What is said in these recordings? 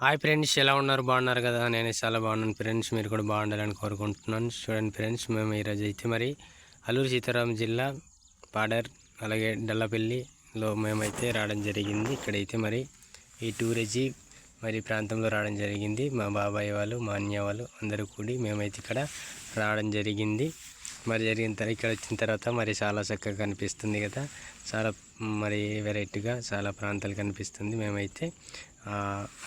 Hi friends ఎలా ఉన్నారు? బాగున్నారు కదా? నేను చాలా బాగున్నాను ఫ్రెండ్స్ మీరు కూడా బాగుండాలని కోరుకుంటున్నాను. చూడండి ఫ్రెండ్స్ మేము ఈరోజు అయితే మరి అల్లూరు సీతారాం జిల్లా పాడర్ అలాగే డల్లపల్లిలో మేమైతే రావడం జరిగింది. ఇక్కడైతే మరి ఈ టూరిజీ మరి ప్రాంతంలో రావడం జరిగింది. మా బాబాయ్ వాళ్ళు మా అన్య వాళ్ళు అందరూ కూడి మేమైతే ఇక్కడ రావడం జరిగింది. మరి జరిగిన తర్వాత ఇక్కడ వచ్చిన తర్వాత మరి చాలా చక్కగా కనిపిస్తుంది కదా. చాలా మరి వెరైటీగా చాలా ప్రాంతాలు కనిపిస్తుంది. మేమైతే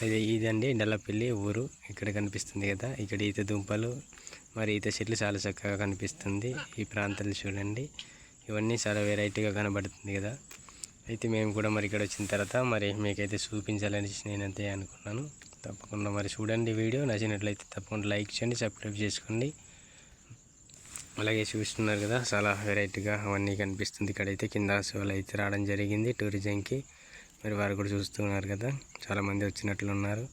ఇది ఇదండి డల్లపల్లి ఊరు. ఇక్కడ కనిపిస్తుంది కదా. ఇక్కడ ఈత దుంపలు మరి ఈత చెట్లు చాలా చక్కగా కనిపిస్తుంది. ఈ ప్రాంతాలు చూడండి. ఇవన్నీ చాలా వెరైటీగా కనబడుతుంది కదా. అయితే మేము కూడా మరి ఇక్కడ వచ్చిన తర్వాత మరి మీకైతే చూపించాలని నేనైతే అనుకున్నాను. తప్పకుండా మరి చూడండి వీడియో. నచ్చినట్లయితే తప్పకుండా లైక్ చేయండి సబ్స్క్రైబ్ చేసుకోండి. అలాగే చూస్తున్నారు కదా చాలా వెరైటీగా అవన్నీ కనిపిస్తుంది. ఇక్కడైతే కింద షోలు అయితే రావడం జరిగింది టూరిజంకి. మరి వారు కూడా చూస్తున్నారు కదా చాలామంది వచ్చినట్లు ఉన్నారు.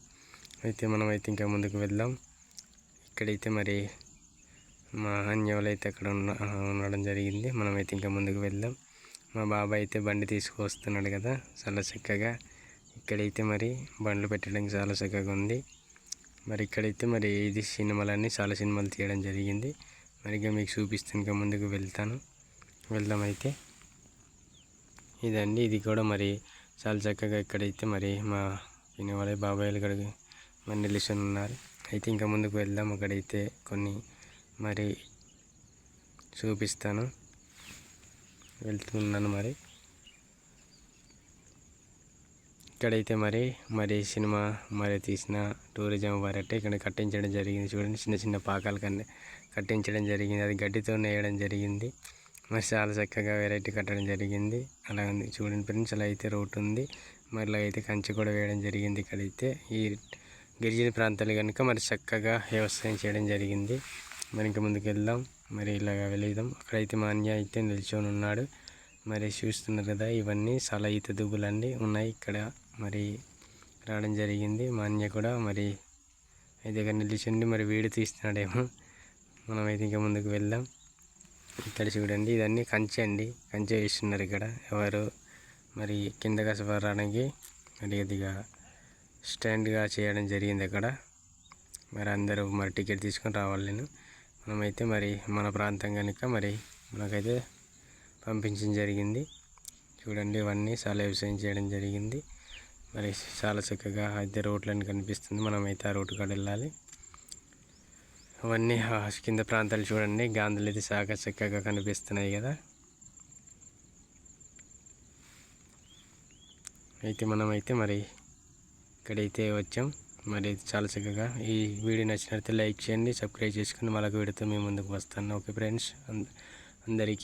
అయితే మనం అయితే ఇంకా ముందుకు వెళ్దాం. ఇక్కడైతే మరి మా అన్యవులు అయితే అక్కడ ఉన్న ఉండడం జరిగింది. మనమైతే ఇంకా ముందుకు వెళ్దాం. మా బాబాయ్ అయితే బండి తీసుకువస్తున్నాడు కదా చాలా చక్కగా. ఇక్కడైతే మరి బండ్లు పెట్టడానికి చాలా చక్కగా ఉంది. మరి ఇక్కడైతే మరి ఇది సినిమాలన్నీ చాలా సినిమాలు తీయడం జరిగింది. మరి ఇంకా మీకు చూపిస్తాను ఇంకా ముందుకు వెళ్తాను. వెళ్దామైతే ఇదండి ఇది కూడా మరి చాలా చక్కగా ఇక్కడైతే మరి మా వాళ్ళ బాబాయ్లు ఇక్కడ మరి నిలుచుని ఉన్నారు. అయితే ఇంకా ముందుకు వెళ్దాం అక్కడైతే కొన్ని మరి చూపిస్తాను. వెళ్తున్నాను మరి. ఇక్కడైతే మరి మరి సినిమా మరి తీసిన టూరిజం వారైతే ఇక్కడ కట్టించడం జరిగింది చూడండి. చిన్న చిన్న పాకాలు కన్నా కట్టించడం జరిగింది. అది గడ్డితో నేయడం జరిగింది. మరి చాలా చక్కగా వెరైటీ కట్టడం జరిగింది. అలా ఉంది. చూడండి ఫ్రెండ్స్ అలా అయితే రోడ్ ఉంది. మరి ఇలా అయితే కంచె కూడా వేయడం జరిగింది ఇక్కడైతే. ఈ గిరిజన ప్రాంతాలు కనుక మరి చక్కగా వ్యవసాయం చేయడం జరిగింది. మరి ఇంకా ముందుకు వెళ్దాం. మరి ఇలాగ వెళ్దాం. అక్కడైతే మా అన్య అయితే నిల్చొని ఉన్నాడు. మరి చూస్తున్నారు కదా ఇవన్నీ చాలా ఈత దుబ్బులన్నీ ఉన్నాయి. ఇక్కడ మరి రావడం జరిగింది. మా అన్య కూడా మరి అయితే ఇక్కడ నిలిచిండి మరి వీడియో తీస్తున్నాడేమో. మనమైతే ఇంకా ముందుకు వెళ్దాం. ఇక్కడ చూడండి ఇదన్నీ కంచె అండి. కంచె వేస్తున్నారు ఇక్కడ. ఎవరు మరి కింద కసపడడానికి మరి ఇదిగా స్టాండ్గా చేయడం జరిగింది అక్కడ. మరి అందరూ మరి టికెట్ తీసుకొని రావాలి నేను. మనమైతే మరి మన ప్రాంతం కనుక మరి మనకైతే పంపించడం జరిగింది. చూడండి ఇవన్నీ చాలా వ్యవసాయం చేయడం జరిగింది. మరి చాలా చక్కగా అయితే రోడ్లని కనిపిస్తుంది. మనమైతే ఆ రోడ్డు కాడ వెళ్ళాలి. అవన్నీ కింద ప్రాంతాలు చూడండి. గాంధులు అయితే చాలా చక్కగా కనిపిస్తున్నాయి కదా. అయితే మనమైతే మరి ఇక్కడైతే వచ్చాం. మరి చాలా చక్కగా ఈ వీడియో నచ్చినట్లయితే లైక్ చేయండి సబ్స్క్రైబ్ చేసుకుని మళ్ళీ వీడియోతో మేము ముందుకు వస్తాను. ఓకే ఫ్రెండ్స్ అందరికీ